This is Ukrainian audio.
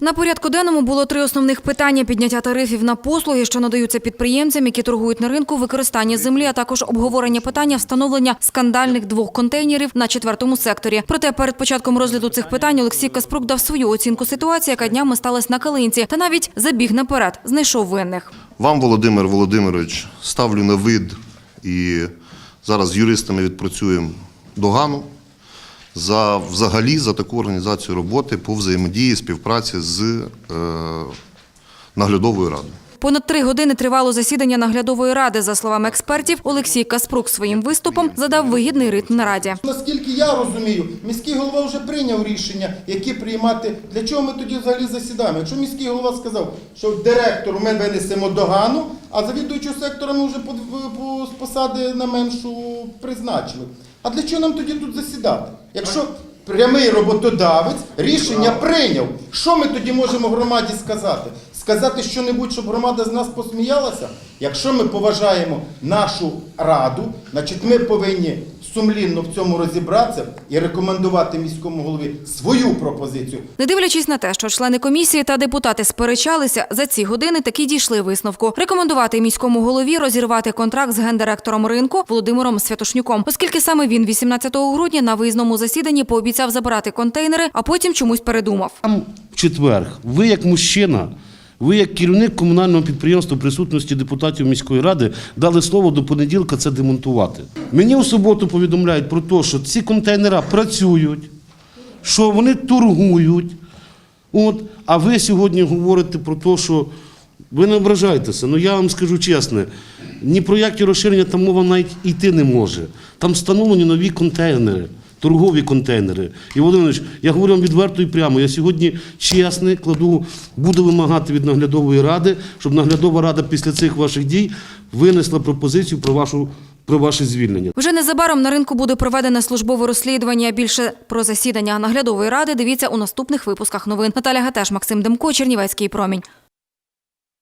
На порядку денному було три основних питання: підняття тарифів на послуги, що надаються підприємцям, які торгують на ринку, використання землі, а також обговорення питання встановлення скандальних двох контейнерів на четвертому секторі. Проте перед початком розгляду цих питань Олексій Каспрук дав свою оцінку ситуації, яка днями сталася на Калинці, та навіть забіг наперед, знайшов винних. Вам, Володимир Володимирович, ставлю на вид і зараз з юристами відпрацюємо догану за взагалі за таку організацію роботи по взаємодії співпраці з е, наглядовою радою. Понад три години тривало засідання наглядової ради. За словами експертів, Олексій Каспрук своїм виступом задав вигідний ритм нараді. Наскільки я розумію, міський голова вже прийняв рішення, які приймати. Для чого ми тоді взагалі засідаємо? Якщо міський голова сказав, що директору ми винесемо догану, а завідуючого сектора ми вже по, по, посади на меншу призначили. А для чого нам тоді тут засідати? Якщо прямий роботодавець рішення прийняв, що ми тоді можемо громаді сказати? Сказати що-небудь, щоб громада з нас посміялася? Якщо ми поважаємо нашу раду, значить ми повинні сумлінно в цьому розібратися і рекомендувати міському голові свою пропозицію. Не дивлячись на те, що члени комісії та депутати сперечалися, за ці години таки дійшли висновку. Рекомендувати міському голові розірвати контракт з гендиректором ринку Володимиром Святошнюком, оскільки саме він 18 грудня на виїзному засіданні пообіцяв забирати контейнери, а потім чомусь передумав. В четвер, ви як мужчина, ви як керівник комунального підприємства присутності депутатів міської ради дали слово до понеділка це демонтувати. Мені у суботу повідомляють про те, що ці контейнери працюють, що вони торгують. От, а ви сьогодні говорите про те, що ви не ображайтеся. Ну я вам скажу чесно, ні про які розширення там мова навіть йти не може. Там встановлені нові контейнери. Торгові контейнери. І Володимирович, я говорю вам відверто і прямо. Я сьогодні чесний кладу, буду вимагати від наглядової ради, щоб наглядова рада після цих ваших дій винесла пропозицію про вашу про ваше звільнення. Вже незабаром на ринку буде проведене службове розслідування. Більше про засідання наглядової ради дивіться у наступних випусках новин. Наталя Гатеш, Максим Демко, Чернівецький промінь.